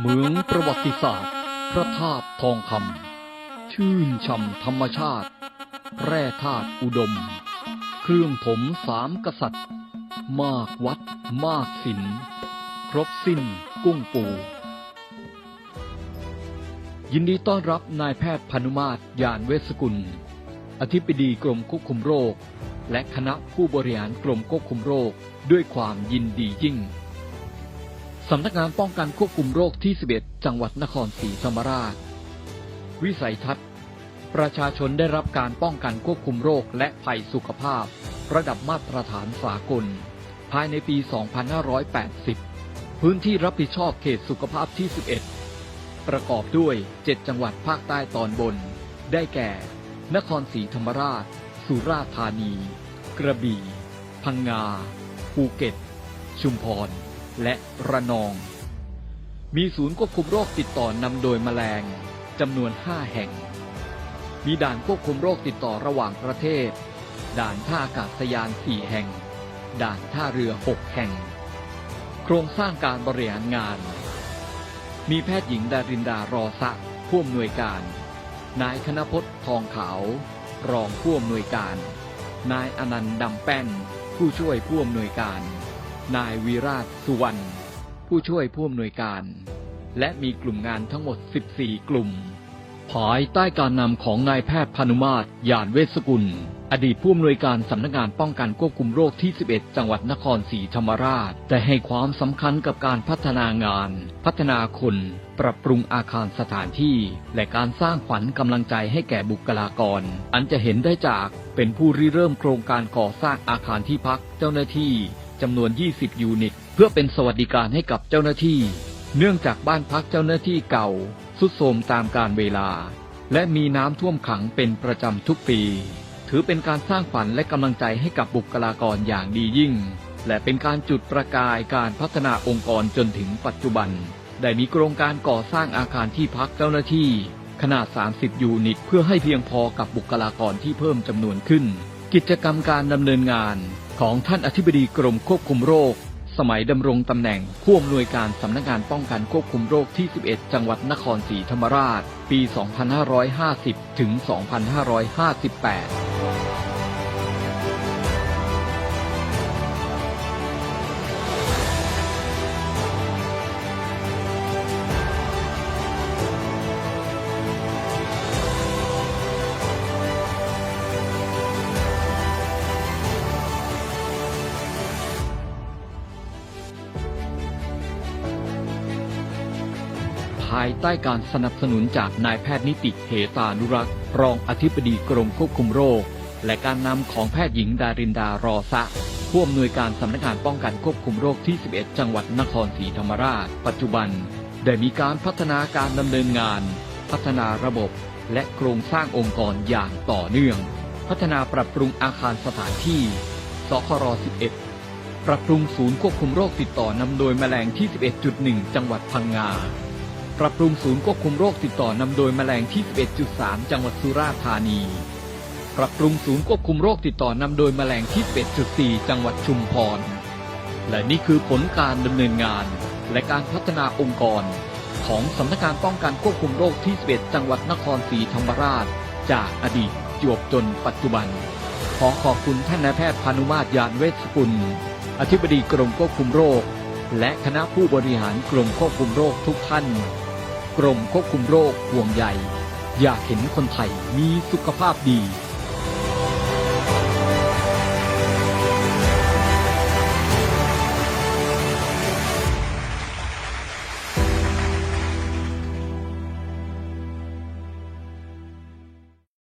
เหมืองประวัติศาสตร์ พระธาตุทองคำชื่นช่ำธรรมชาติ แร่ธาตุอุดม เครื่องถมสามกษัตริย์ มากวัด มากศิลป์ครบสิ้นกุ้งปู ยินดีต้อนรับนายแพทย์พานุมาตรยานเวสกุล อธิบดีกรมควบคุมโรค และคณะผู้บริหารกรมควบคุมโรคด้วยความยินดียิ่ง สำนักงานป้องกันควบคุมโรคที่ 11 จังหวัดนครศรีธรรมราช วิสัยทัศน์ ประชาชนได้รับการป้องกันควบคุมโรคและภัยสุขภาพ ระดับมาตรฐานสากล ภายในปี 2580 พื้นที่รับผิดชอบเขตสุขภาพที่ 11 ประกอบด้วย 7 จังหวัดภาคใต้ตอนบน ได้แก่ นครศรีธรรมราช สุราษฎร์ธานี กระบี่ พังงา ภูเก็ต ชุมพร และระนอง มีศูนย์ควบคุมโรคติดต่อนำโดยแมลงจำนวน 5 แห่ง มีด่านควบคุมโรคติดต่อระหว่างประเทศ ด่านท่าอากาศยาน 4 แห่ง ด่านท่าเรือ 6 แห่ง โครงสร้างการบริหารงาน มีแพทย์หญิงดารินดารอสะผู้อำนวยการ นายคณพจน์ทองขาว รองผู้อำนวยการ นายอนันต์ดำแป้น ผู้ช่วยผู้อำนวยการ นายวีราชสุวรรณผู้ช่วยผู้อำนวยการ และมีกลุ่มงานทั้งหมด 14 กลุ่ม ภายใต้การนำของนายแพทย์พานุมาตรยานเวสกุล อดีตผู้อำนวยการสำนักงานป้องกันควบคุมโรคที่ 11 จังหวัดนครศรีธรรมราชได้ให้ความสำคัญกับการพัฒนางาน พัฒนาคน ปรับปรุงอาคารสถานที่ และการสร้างขวัญกำลังใจให้แก่บุคลากร อันจะเห็นได้จากเป็นผู้ริเริ่มโครงการก่อสร้างอาคารที่พักเจ้าหน้าที่ จำนวน 20 ยูนิต เพื่อเป็นสวัสดิการให้กับเจ้าหน้าที่ เนื่องจากบ้านพักเจ้าหน้าที่เก่าสุดโทรมตามกาลเวลา และมีน้ำท่วมขังเป็นประจำทุกปี ถือเป็นการสร้างฝันและกำลังใจให้กับบุคลากรอย่างดียิ่ง และเป็นการจุดประกายการพัฒนาองค์กรจนถึงปัจจุบัน ได้มีโครงการก่อสร้างอาคารที่พักเจ้าหน้าที่ ขนาด 30 ยูนิต เพื่อให้เพียงพอกับบุคลากรที่เพิ่มจำนวนขึ้น กิจกรรมการดำเนินงาน ของท่านอธิบดีกรมควบคุมโรค สมัยดำรงตำแหน่งผู้อำนวยการสำนักงานป้องกันควบคุมโรคที่ 11 จังหวัดนครศรีธรรมราช ปี 2550 ถึง 2558 ภายใต้การสนับสนุนจากนายแพทย์นิติเหตานุรักษ์ รองอธิบดีกรมควบคุมโรค และการนำของแพทย์หญิงดารินดารอสะผู้อำนวยการสำนักงานป้องกันควบคุมโรคที่ 11 จังหวัดนครศรีธรรมราช ปัจจุบัน ได้มีการพัฒนาการดำเนินงาน พัฒนาระบบ และโครงสร้างองค์กรอย่างต่อเนื่อง พัฒนาปรับปรุงอาคารสถานที่ สคร 11 ปรับปรุงศูนย์ควบคุมโรคติดต่อนำโดยแมลงที่ 11.1 จังหวัดพังงา ปรับปรุงศูนย์ควบคุมโรคติดต่อนำโดยแมลงที่ 11.3 จังหวัดสุราษฎร์ธานี ปรับปรุงศูนย์ควบคุมโรคติดต่อนำโดยแมลงที่ 11.4 จังหวัดชุมพร และนี่คือผลการดำเนินงาน และการพัฒนาองค์กร ของสำนักงานป้องกันควบคุมโรคที่ 11 จังหวัดนครศรีธรรมราช จากอดีตจวบจนปัจจุบัน ขอขอบคุณท่านนายแพทย์พานุมาตรยานเวชกุล อธิบดีกรมควบคุมโรค และคณะผู้บริหารกรมควบคุมโรคทุกท่าน รมควบคุมโรคห่วงใยอยากเห็นคนไทยมีสุขภาพดี